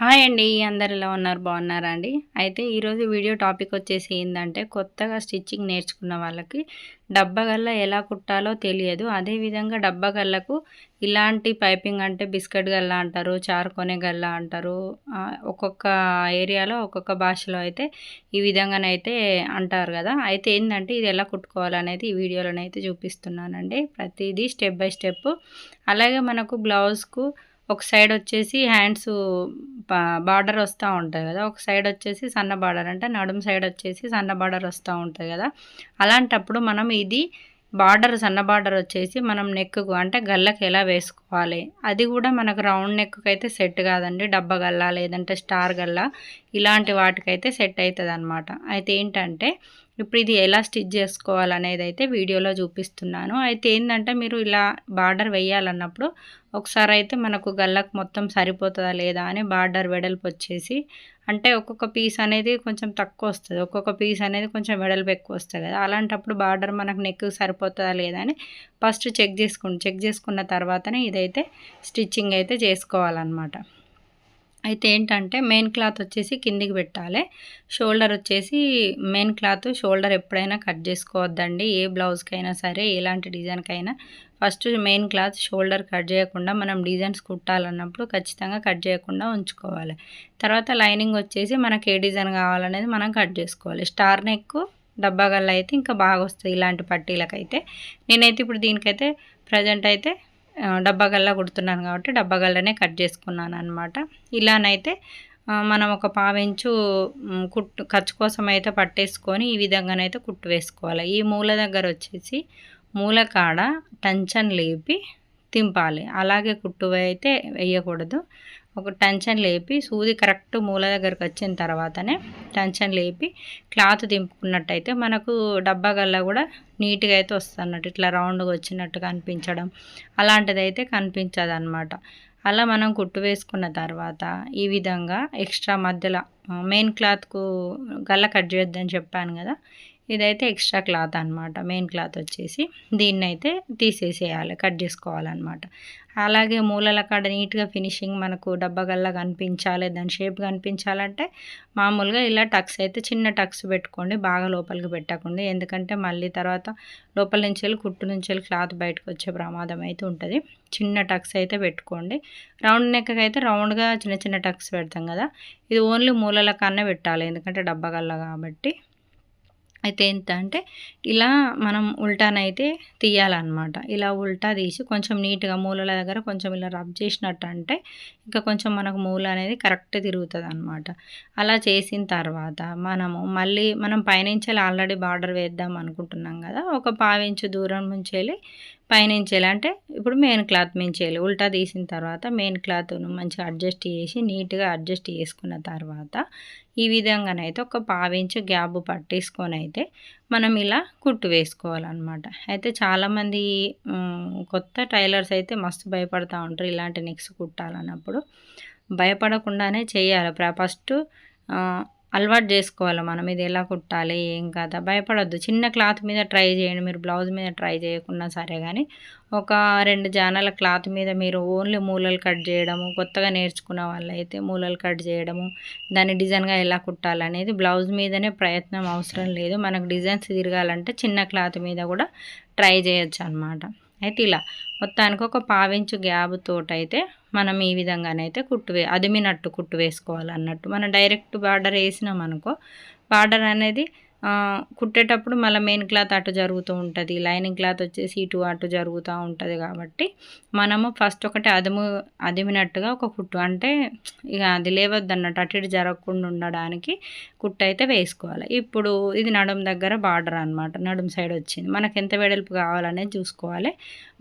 Hi అండి అందరు ఎలా ఉన్నారు? బాగున్నారా అండి? అయితే ఈరోజు వీడియో టాపిక్ వచ్చేసి ఏంటంటే కొత్తగా స్టిచ్చింగ్ నేర్చుకున్న వాళ్ళకి డబ్బగల్ల ఎలా కుట్టాలో తెలియదు. అదేవిధంగా డబ్బగల్లకు ఇలాంటి పైపింగ్ అంటే బిస్కెట్ గల్ల అంటారు చారుకొనే గల్ల అంటారు. ఒక్కొక్క ఏరియాలో ఒక్కొక్క భాషలో అయితే ఈ విధంగానైతే అంటారు కదా. అయితే ఏంటంటే ఇది ఎలా కుట్టుకోవాలనేది ఈ వీడియోలోనైతే చూపిస్తున్నానండి. ప్రతిదీ స్టెప్ బై స్టెప్. అలాగే మనకు బ్లౌజ్కు ఒక సైడ్ వచ్చేసి హ్యాండ్స్ బార్డర్ వస్తూ ఉంటుంది కదా. ఒక సైడ్ వచ్చేసి సన్న బార్డర్ అంటే నడుము సైడ్ వచ్చేసి సన్న బార్డర్ వస్తూ ఉంటుంది కదా. అలాంటప్పుడు మనం ఇది బార్డర్ సన్న బార్డర్ వచ్చేసి మనం నెక్కు అంటే గల్లకి ఎలా వేసుకోవాలి? అది కూడా మనకు రౌండ్ నెక్కు అయితే సెట్ కాదండి. డబ్బా గల్ల లేదంటే స్టార్ గల్ల ఇలాంటి వాటికైతే సెట్ అవుతుంది అనమాట అయితే ఏంటంటే ఇప్పుడు ఇది ఎలా స్టిచ్ చేసుకోవాలనేది అయితే వీడియోలో చూపిస్తున్నాను. అయితే ఏంటంటే మీరు ఇలా బార్డర్ వేయాలన్నప్పుడు ఒకసారి అయితే మనకు గల్లకు మొత్తం సరిపోతుందా లేదా అని బార్డర్ వెడల్పు వచ్చేసి అంటే ఒక్కొక్క పీస్ అనేది కొంచెం తక్కువ వస్తుంది. ఒక్కొక్క పీస్ అనేది కొంచెం వెడల్పు ఎక్కువ వస్తుంది కదా. అలాంటప్పుడు బార్డర్ మనకు నెక్ సరిపోతుందా లేదా అని ఫస్ట్ చెక్ చేసుకోండి చెక్ చేసుకున్న తర్వాతనే ఇదైతే స్టిచ్చింగ్ అయితే చేసుకోవాలన్నమాట. అయితే ఏంటంటే మెయిన్ క్లాత్ వచ్చేసి కిందికి పెట్టాలి. షోల్డర్ వచ్చేసి మెయిన్ క్లాత్ షోల్డర్ ఎప్పుడైనా కట్ చేసుకోవద్దండి. ఏ బ్లౌజ్కైనా సరే ఎలాంటి డిజైన్కైనా first main cloth shoulder cut చేయకుండా మనం డిజైన్స్ కుట్టాలన్నప్పుడు ఖచ్చితంగా కట్ చేయకుండా ఉంచుకోవాలి. తర్వాత లైనింగ్ వచ్చేసి మనకి ఏ డిజైన్ కావాలనేది మనం కట్ చేసుకోవాలి. స్టార్ నెక్ డబ్బాగల్లో అయితే ఇంకా బాగా వస్తుంది ఇలాంటి పట్టీలకైతే. నేనైతే ఇప్పుడు దీనికైతే ప్రజెంట్ అయితే డబ్బా గల్లా కుడుతున్నాను కాబట్టి డబ్బా గల్లనే కట్ చేసుకున్నాను అనమాట ఇలానైతే మనం ఒక పావించు కుట్టు ఖర్చు కోసం అయితే పట్టేసుకొని ఈ విధంగానైతే కుట్టు వేసుకోవాలి. ఈ మూల దగ్గర వచ్చేసి మూల కాడ టంచన్ లేపి తింపాలి. అలాగే కుట్టు అయితే వేయకూడదు. ఒక టెన్షన్ లేపి సూది కరెక్ట్ మూల దగ్గరకు వచ్చిన తర్వాతనే టెన్షన్ లేపి క్లాత్ దింపుకున్నట్టయితే మనకు డబ్బా గల్లా కూడా నీట్గా అయితే వస్తుంది అన్నట్టు ఇట్లా రౌండ్గా వచ్చినట్టు కనిపించడం అలాంటిది అయితే కనిపించదు అనమాట అలా మనం కుట్టు వేసుకున్న తర్వాత ఈ విధంగా ఎక్స్ట్రా మధ్యలో మెయిన్ క్లాత్కు గల్ల కట్ చేయొద్దని చెప్పాను కదా ఇదైతే ఎక్స్ట్రా క్లాత్ అనమాట మెయిన్ క్లాత్ వచ్చేసి దీన్ని అయితే తీసేసేయాలి కట్ చేసుకోవాలన్నమాట. అలాగే మూలల కాడ నీట్గా ఫినిషింగ్ మనకు డబ్బగల్లా కనిపించాలి దాని షేప్ కనిపించాలంటే మామూలుగా ఇలా టక్స్ అయితే చిన్న టక్స్ పెట్టుకోండి బాగా లోపలికి పెట్టకండి. ఎందుకంటే మళ్ళీ తర్వాత లోపల నుంచి వెళ్ళి కుట్టు నుంచి వెళ్ళి క్లాత్ బయటకు వచ్చే ప్రమాదం అయితే ఉంటుంది. చిన్న టక్స్ అయితే పెట్టుకోండి. రౌండ్ నెక్ అయితే రౌండ్గా చిన్న చిన్న టక్స్ పెడతాం కదా ఇది ఓన్లీ మూలల కన్నా పెట్టాలి. ఎందుకంటే డబ్బగల్లా కాబట్టి. అయితే ఎంత అంటే ఇలా మనం ఉల్టానైతే తీయాలన్నమాట. ఇలా ఉల్టా తీసి కొంచెం నీట్గా మూలల దగ్గర కొంచెం ఇలా రబ్ చేసినట్టు అంటే ఇంకా కొంచెం మనకు మూల అనేది కరెక్ట్ తిరుగుతుంది అనమాట అలా చేసిన తర్వాత మనము మళ్ళీ మనం పైనుంచి ఆల్రెడీ బార్డర్ వేద్దాం అనుకుంటున్నాం కదా ఒక పావించు దూరం నుంచి వెళ్ళి పైనుంచి ఎలా అంటే ఇప్పుడు మెయిన్ క్లాత్ నుంచి వెళ్ళి ఉల్టా తీసిన తర్వాత మెయిన్ క్లాత్ను మంచిగా అడ్జస్ట్ చేసి నీట్గా అడ్జస్ట్ చేసుకున్న తర్వాత ఈ విధంగానైతే ఒక పావించు గ్యాప్ పట్టేసుకొని అయితే మనం ఇలా కుట్టు వేసుకోవాలన్నమాట. అయితే చాలామంది కొత్త టైలర్స్ అయితే మస్తు భయపడతా ఉంటారు ఇలాంటి నెక్స్ కుట్టాలన్నప్పుడు. భయపడకుండానే చేయాలి. ఫస్ట్ అలవాటు చేసుకోవాలి మనం. ఇది ఎలా కుట్టాలి ఏం కదా. భయపడొద్దు. చిన్న క్లాత్ మీద ట్రై చేయండి. మీరు బ్లౌజ్ మీద ట్రై చేయకున్నా సరే కానీ ఒక రెండు జానాల క్లాత్ మీద మీరు ఓన్లీ మూలలు కట్ చేయడము కొత్తగా నేర్చుకున్న వాళ్ళైతే మూలలు కట్ చేయడము దాన్ని డిజైన్గా ఎలా కుట్టాలనేది బ్లౌజ్ మీదనే ప్రయత్నం అవసరం లేదు. మనకు డిజైన్స్ తిరగాలంటే చిన్న క్లాత్ మీద కూడా ట్రై చేయొచ్చు అనమాట అయితే ఇలా మొత్తానికి ఒక పావించు గ్యాబ్ తోటైతే మనం ఈ విధంగానైతే కుట్టు వే అదిమినట్టు కుట్టు వేసుకోవాలి అన్నట్టు మనం డైరెక్ట్ బార్డర్ వేసినాం అనుకో బార్డర్ అనేది కుట్టేటప్పుడు మళ్ళీ మెయిన్ క్లాత్ అటు జరుగుతూ ఉంటుంది. లైనింగ్ క్లాత్ వచ్చేసి ఇటు అటు జరుగుతూ ఉంటుంది కాబట్టి మనము ఫస్ట్ ఒకటి అదుము అదిమినట్టుగా ఒక కుట్టు. అంటే ఇక అది లేవద్దు అన్నట్టు అటు ఇటు జరగకుండా ఉండడానికి కుట్టు అయితే వేసుకోవాలి. ఇప్పుడు ఇది నడుము దగ్గర బార్డర్ అనమాట నడుము సైడ్ వచ్చింది. మనకు ఎంత వెడల్పు కావాలనేది చూసుకోవాలి.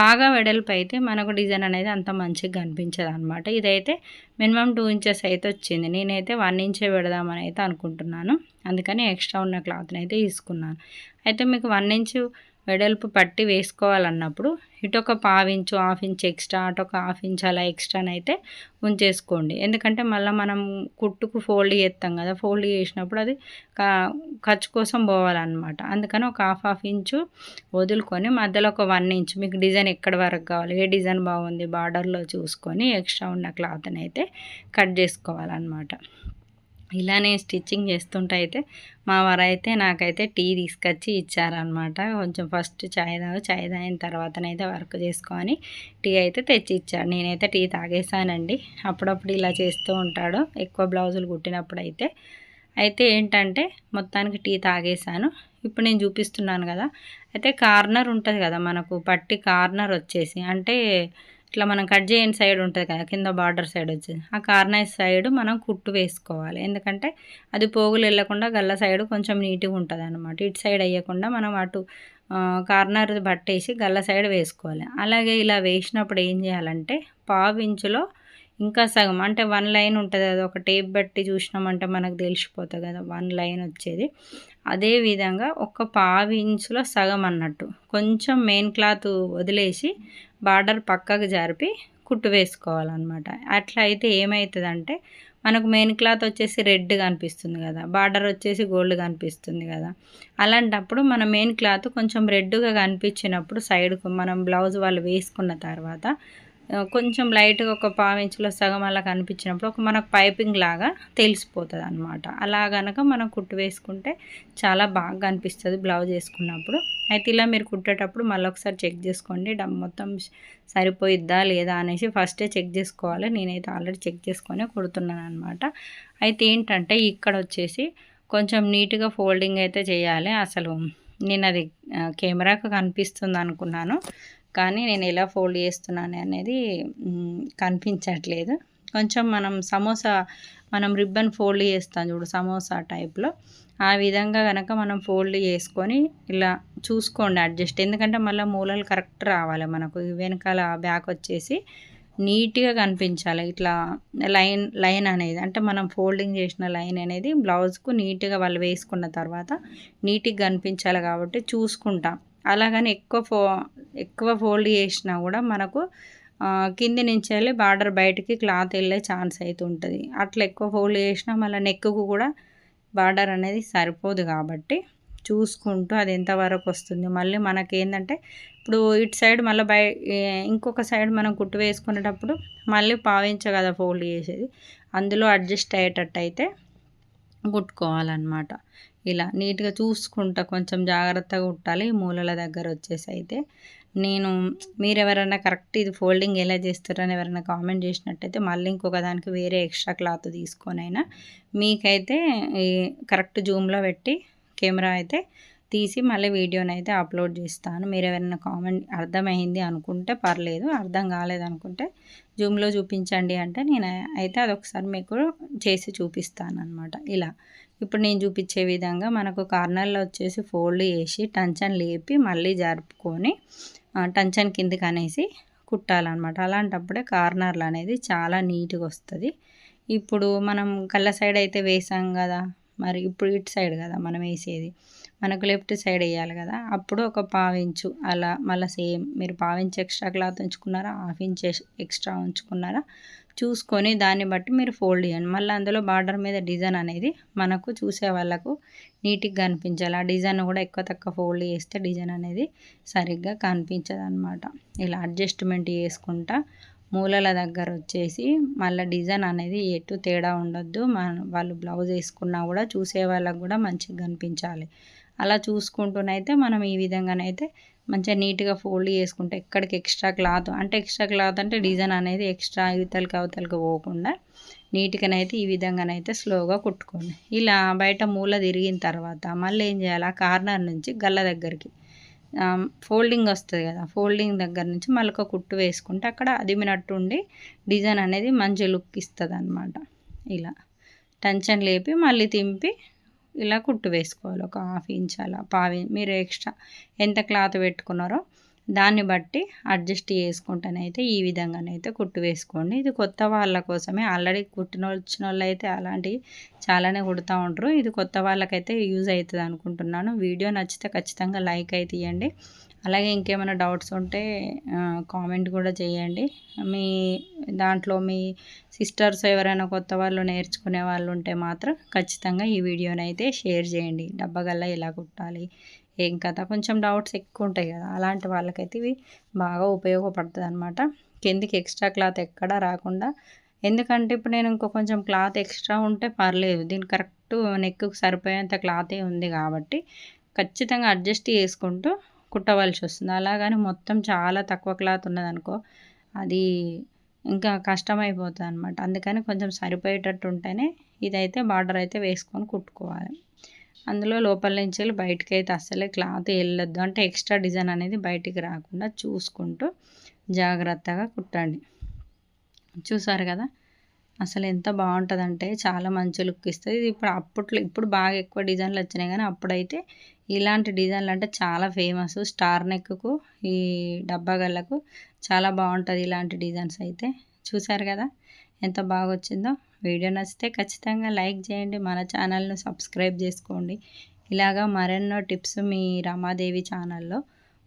బాగా వెడల్పు అయితే మనకు డిజైన్ అనేది అంత మంచిగా కనిపించదు అనమాట ఇదైతే మినిమం టూ ఇంచెస్ అయితే వచ్చింది. నేనైతే వన్ ఇంచే పెడదామని అయితే అనుకుంటున్నాను. అందుకని ఎక్స్ట్రా ఉన్న క్లాత్ని అయితే తీసుకున్నాను. అయితే మీకు వన్ ఇంచ్ వెడల్పు పట్టి వేసుకోవాలన్నప్పుడు ఇటు ఒక ఇంచు హాఫ్ ఇంచ్ ఎక్స్ట్రా అటు ఒక హాఫ్ ఇంచ్ అలా ఎక్స్ట్రానైతే ఉంచేసుకోండి. ఎందుకంటే మళ్ళీ మనం కుట్టుకు ఫోల్డ్ చేస్తాం కదా ఫోల్డ్ చేసినప్పుడు అది ఖర్చు కోసం పోవాలన్నమాట. అందుకని ఒక హాఫ్ హాఫ్ ఇంచు వదులుకొని మధ్యలో ఒక వన్ ఇంచ్ మీకు డిజైన్ ఎక్కడ వరకు కావాలి ఏ డిజైన్ బాగుంది బార్డర్లో చూసుకొని ఎక్స్ట్రా ఉన్న క్లాత్ని అయితే కట్ చేసుకోవాలన్నమాట. ఇలానే స్టిచ్చింగ్ చేస్తుంటే అయితే మా వారు అయితే నాకైతే టీ తీసుకొచ్చి ఇచ్చారనమాట కొంచెం ఫస్ట్ చాయ్ తాగు చాయ్ తాగిన తర్వాతనైతే వర్క్ చేసుకొని టీ అయితే తెచ్చి ఇచ్చాడు నేనైతే టీ తాగేసానండి అప్పుడప్పుడు ఇలా చేస్తూ ఉంటాడు. ఎక్కువ బ్లౌజులు కుట్టినప్పుడు అయితే. అయితే ఏంటంటే మొత్తానికి టీ తాగేసాను ఇప్పుడు నేను చూపిస్తున్నాను కదా. అయితే కార్నర్ ఉంటుంది కదా మనకు పట్టి కార్నర్ వచ్చేసి. అంటే ఇట్లా మనం కట్ చేయని సైడ్ ఉంటుంది కదా కింద బార్డర్ సైడ్ వచ్చేది. ఆ కార్నైజ్ సైడ్ మనం కుట్టు వేసుకోవాలి. ఎందుకంటే అది పోగులు వెళ్ళకుండా గల్ల సైడ్ కొంచెం నీట్గా ఉంటుంది అనమాట ఇటు సైడ్ అయ్యకుండా మనం అటు కార్నర్ పట్టేసి గల్ల సైడ్ వేసుకోవాలి. అలాగే ఇలా వేసినప్పుడు ఏం చేయాలంటే పావు ఇంచులో ఇంకా సగం అంటే వన్ లైన్ ఉంటుంది కదా ఒక టేప్ బట్టి చూసినామంటే మనకు తెలిసిపోతుంది కదా వన్ లైన్ వచ్చేది. అదే విధంగా ఒక పావు ఇంచులో సగం అన్నట్టు కొంచెం మెయిన్ క్లాత్ వదిలేసి బార్డర్ పక్కకు జరిపి కుట్టు వేసుకోవాలన్నమాట. అట్లా అయితే ఏమవుతుందంటే మనకు మెయిన్ క్లాత్ వచ్చేసి రెడ్ కనిపిస్తుంది కదా బార్డర్ వచ్చేసి గోల్డ్ కనిపిస్తుంది కదా. అలాంటప్పుడు మన మెయిన్ క్లాత్ కొంచెం రెడ్గా కనిపించినప్పుడు సైడ్కు మనం బ్లౌజ్ వాళ్ళు వేసుకున్న తర్వాత కొంచెం లైట్గా ఒక పావించులో సగం అలా కనిపించినప్పుడు ఒక మనకు పైపింగ్ లాగా తెలిసిపోతుంది అనమాట అలా కనుక మనం కుట్టు వేసుకుంటే చాలా బాగా కనిపిస్తుంది బ్లౌజ్ వేసుకున్నప్పుడు. అయితే ఇలా మీరు కుట్టేటప్పుడు మళ్ళీ ఒకసారి చెక్ చేసుకోండి. డమ్ మొత్తం సరిపోయిద్దా లేదా అనేసి ఫస్టే చెక్ చేసుకోవాలి. నేనైతే ఆల్రెడీ చెక్ చేసుకొని కుడుతున్నాను అనమాట అయితే ఏంటంటే ఇక్కడ వచ్చేసి కొంచెం నీట్గా ఫోల్డింగ్ అయితే చేయాలి. అసలు నేను అది కెమెరాకు కనిపిస్తుంది అనుకున్నాను. కానీ నేను ఎలా ఫోల్డ్ చేస్తున్నాను అనేది కనిపించట్లేదు. కొంచెం మనం సమోసా మనం రిబ్బన్ ఫోల్డ్ చేస్తాం చూడు సమోసా టైప్లో. ఆ విధంగా కనుక మనం ఫోల్డ్ చేసుకొని ఇలా చూసుకోండి అడ్జస్ట్. ఎందుకంటే మళ్ళీ మూలలు కరెక్ట్ రావాలి మనకు. వెనకాల బ్యాక్ వచ్చేసి నీట్గా కనిపించాలి. ఇట్లా లైన్ లైన్ అనేది అంటే మనం ఫోల్డింగ్ చేసిన లైన్ అనేది బ్లౌజ్కు నీట్గా వాళ్ళు వేసుకున్న తర్వాత నీట్గా కనిపించాలి కాబట్టి చూసుకుంటాం. అలాగని ఎక్కువ ఫో ఎక్కువ ఫోల్డ్ చేసినా కూడా మనకు కింది నుంచి వెళ్ళి బార్డర్ బయటికి క్లాత్ వెళ్ళే ఛాన్స్ అయితే ఉంటుంది. అట్లా ఎక్కువ ఫోల్డ్ చేసినా మళ్ళీ నెక్కు కూడా బార్డర్ అనేది సరిపోదు కాబట్టి చూసుకుంటూ అది ఎంతవరకు వస్తుంది. మళ్ళీ మనకి ఏంటంటే ఇప్పుడు ఇటు సైడ్ మళ్ళీ బయ ఇంకొక సైడ్ మనం కుట్టు వేసుకునేటప్పుడు మళ్ళీ పావించ కదా ఫోల్డ్ చేసేది. అందులో అడ్జస్ట్ అయ్యేటట్టు అయితే కుట్టుకోవాలన్నమాట. ఇలా నీట్గా చూసుకుంటా కొంచెం జాగ్రత్తగా కుట్టాలి మూలల దగ్గర వచ్చేసి అయితే నేను మీరు ఎవరైనా కరెక్ట్ ఇది ఫోల్డింగ్ ఎలా చేస్తారని ఎవరైనా కామెంట్ చేసినట్టయితే మళ్ళీ ఇంకొక దానికి వేరే ఎక్స్ట్రా క్లాత్ తీసుకొని అయినా మీకైతే కరెక్ట్ జూమ్లో పెట్టి కెమెరా అయితే తీసి మళ్ళీ వీడియోని అయితే అప్లోడ్ చేస్తాను. మీరు ఎవరైనా కామెంట్ అర్థమైంది అనుకుంటే పర్లేదు అర్థం కాలేదనుకుంటే జూమ్లో చూపించండి అంటే నేను అయితే అదొకసారి మీకు చేసి చూపిస్తాను అనమాట ఇలా ఇప్పుడు నేను చూపించే విధంగా మనకు కార్నర్లో వచ్చేసి ఫోల్డ్ చేసి టంచన్ లేపి మళ్ళీ జరుపుకొని టంచన్ కిందకి అనేసి కుట్టాలన్నమాట. అలాంటప్పుడే కార్నర్లు అనేది చాలా నీట్గా వస్తుంది. ఇప్పుడు మనం కళ్ళ సైడ్ అయితే వేసాం కదా మరి ఇప్పుడు ఇటు సైడ్ కదా మనం వేసేది? మనకు లెఫ్ట్ సైడ్ వేయాలి కదా అప్పుడు ఒక పావించు అలా మళ్ళీ సేమ్ మీరు పావించు ఎక్స్ట్రా క్లాత్ ఉంచుకున్నారా హాఫ్ ఇంచ్ ఎక్స్ట్రా ఉంచుకున్నారా? చూసుకొని దాన్ని బట్టి మీరు ఫోల్డ్ చేయండి. మళ్ళీ అందులో బార్డర్ మీద డిజైన్ అనేది మనకు చూసే వాళ్ళకు నీట్గా కనిపించాలి. ఆ డిజైన్ కూడా ఎక్కువ తక్కువ ఫోల్డ్ చేస్తే డిజైన్ అనేది సరిగ్గా కనిపించదు అనమాట ఇలా అడ్జస్ట్మెంట్ చేసుకుంటా మూలల దగ్గర వచ్చేసి మళ్ళీ డిజైన్ అనేది ఎటు తేడా ఉండొద్దు. మన వాళ్ళు బ్లౌజ్ వేసుకున్నా కూడా చూసే వాళ్ళకు కూడా మంచిగా కనిపించాలి. అలా చూసుకుంటూనైతే మనం ఈ విధంగానైతే మంచిగా నీట్గా ఫోల్డ్ చేసుకుంటే ఎక్కడికి ఎక్స్ట్రా క్లాత్ అంటే ఎక్స్ట్రా క్లాత్ అంటే డిజైన్ అనేది ఎక్స్ట్రా ఇవతలకి అవతలకి పోకుండా నీట్గానైతే ఈ విధంగానైతే స్లోగా కుట్టుకోండి. ఇలా బయట మూల తిరిగిన తర్వాత మళ్ళీ ఏం చేయాలి? ఆ కార్నర్ నుంచి గల్ల దగ్గరికి ఫోల్డింగ్ వస్తుంది కదా ఫోల్డింగ్ దగ్గర నుంచి మళ్ళీ ఒక కుట్టు వేసుకుంటే అక్కడ అదిమినట్టు ఉండి డిజైన్ అనేది మంచి లుక్ ఇస్తుంది అనమాట ఇలా టెన్షన్ లేపి మళ్ళీ తింపి ఇలా కుట్టు వేసుకోవాలి. ఒక హాఫ్ ఇంచ్ అలా పావి మీరు ఎక్స్ట్రా ఎంత క్లాత్ పెట్టుకున్నారో దాన్ని బట్టి అడ్జస్ట్ చేసుకుంటానైతే ఈ విధంగానైతే కుట్టు వేసుకోండి. ఇది కొత్త వాళ్ళ కోసమే. ఆల్రెడీ కుట్టిన వచ్చిన వాళ్ళు అయితే అలాంటివి చాలానే కుడుతూ ఉంటారు. ఇది కొత్త వాళ్ళకైతే యూజ్ అవుతుంది అనుకుంటున్నాను. వీడియో నచ్చితే ఖచ్చితంగా లైక్ అయితే ఇవ్వండి అలాగే ఇంకేమైనా డౌట్స్ ఉంటే కామెంట్ కూడా చేయండి. మీ దాంట్లో మీ సిస్టర్స్ ఎవరైనా కొత్త వాళ్ళు నేర్చుకునే వాళ్ళు ఉంటే మాత్రం ఖచ్చితంగా ఈ వీడియోని అయితే షేర్ చేయండి. డబ్బగల్లా ఎలా కుట్టాలి ఏం కథ? కొంచెం డౌట్స్ ఎక్కువ ఉంటాయి కదా అలాంటి వాళ్ళకైతే ఇవి బాగా ఉపయోగపడుతుంది అనమాట కిందికి ఎక్స్ట్రా క్లాత్ ఎక్కడా రాకుండా ఎందుకంటే ఇప్పుడు నేను ఇంకో కొంచెం క్లాత్ ఎక్స్ట్రా ఉంటే పర్లేదు. దీని కరెక్ట్ నెక్కు సరిపోయేంత క్లాతే ఉంది కాబట్టి ఖచ్చితంగా అడ్జస్ట్ చేసుకుంటూ కుట్టవలసి వస్తుంది అలాగని మొత్తం చాలా తక్కువ క్లాత్ ఉన్నదనుకో అది ఇంకా కష్టమైపోతుంది అనమాట అందుకని కొంచెం సరిపోయేటట్టు ఉంటేనే ఇదైతే బార్డర్ అయితే వేసుకొని కుట్టుకోవాలి. అందులో లోపల నుంచి వెళ్ళి బయటకి అయితే అస్సలే క్లాత్ వెళ్ళొద్దు. అంటే ఎక్స్ట్రా డిజైన్ అనేది బయటికి రాకుండా చూసుకుంటూ జాగ్రత్తగా కుట్టండి. చూసారు కదా? అసలు ఎంత బాగుంటుందంటే చాలా మంచి లుక్ ఇస్తుంది. ఇది ఇప్పుడు అప్పట్లో ఇప్పుడు బాగా ఎక్కువ డిజైన్లు వచ్చినాయి కానీ అప్పుడైతే ఇలాంటి డిజైన్లు అంటే చాలా ఫేమస్. స్టార్ నెక్కు ఈ డబ్బా గళ్ళకు చాలా బాగుంటుంది ఇలాంటి డిజైన్స్ అయితే. చూసారు కదా ఎంత బాగా వచ్చిందో. వీడియో నచ్చితే ఖచ్చితంగా లైక్ చేయండి మన ఛానల్ను సబ్స్క్రైబ్ చేసుకోండి. ఇలాగా మరెన్నో టిప్స్ మీ రమాదేవి ఛానల్లో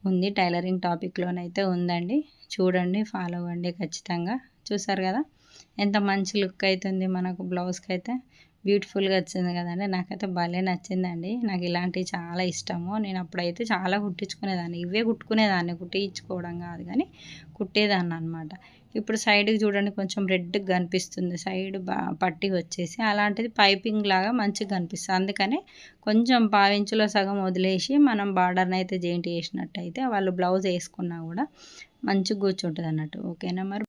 ఉంది. టైలరింగ్ టాపిక్లోనైతే ఉందండి. చూడండి ఫాలో అవ్వండి ఖచ్చితంగా. చూసారు కదా? ఎంత మంచి లుక్ అవుతుంది మనకు బ్లౌజ్కి అయితే బ్యూటిఫుల్గా వచ్చింది కదండి. నాకైతే భలే నచ్చిందండి. నాకు ఇలాంటివి చాలా ఇష్టము. నేను అప్పుడైతే చాలా కుట్టించుకునేదాన్ని. ఇవే కుట్టుకునేదాన్ని. కుట్టించుకోవడం కాదు కానీ కుట్టేదాన్ని అనమాట ఇప్పుడు సైడ్కి చూడండి కొంచెం రెడ్గా కనిపిస్తుంది. సైడ్ బా పట్టి వచ్చేసి అలాంటిది పైపింగ్ లాగా మంచిగా కనిపిస్తుంది. అందుకని కొంచెం పావించులో సగం వదిలేసి మనం బార్డర్ని అయితే జెయింట్ చేసినట్టయితే వాళ్ళు బ్లౌజ్ వేసుకున్నా కూడా మంచిగా కూర్చుంటుంది అన్నట్టు ఓకేనా మరి?